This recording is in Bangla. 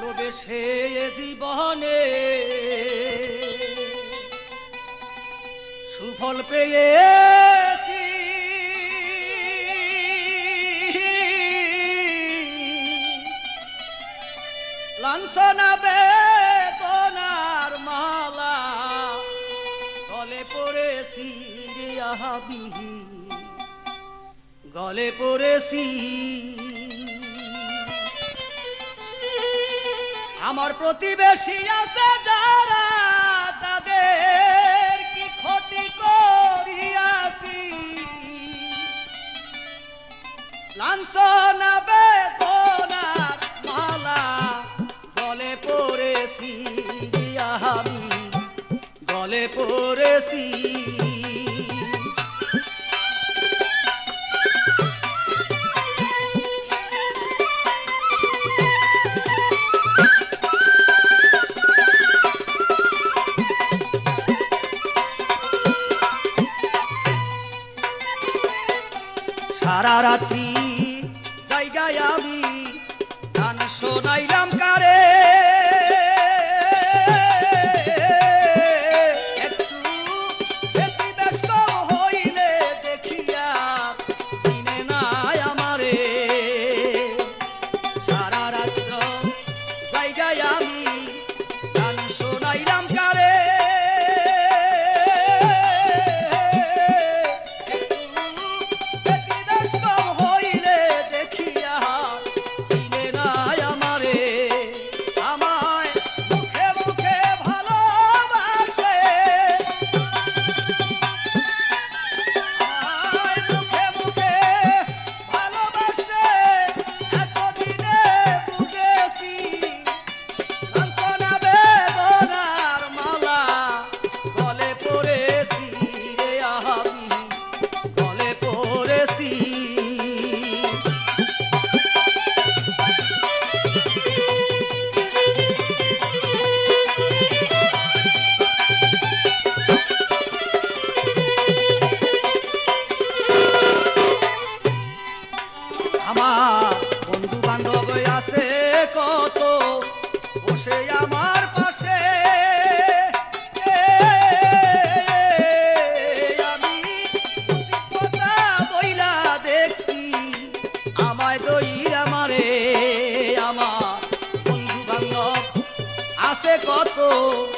ভালোবেসে জীবনে সুফল পেয়ে লাঞ্ছনা বেদনার মালা গলে পড়েছি রে আহাবি গলে পড়েছি আমার প্রতিবেশী আছে যারা, তাদের কি ক্ষতি করিয়াছি? লাঞ্ছনা, বেদনার মালা গলে পড়েছি আমি গলে পড়েছি সারা রাত্রি Oh.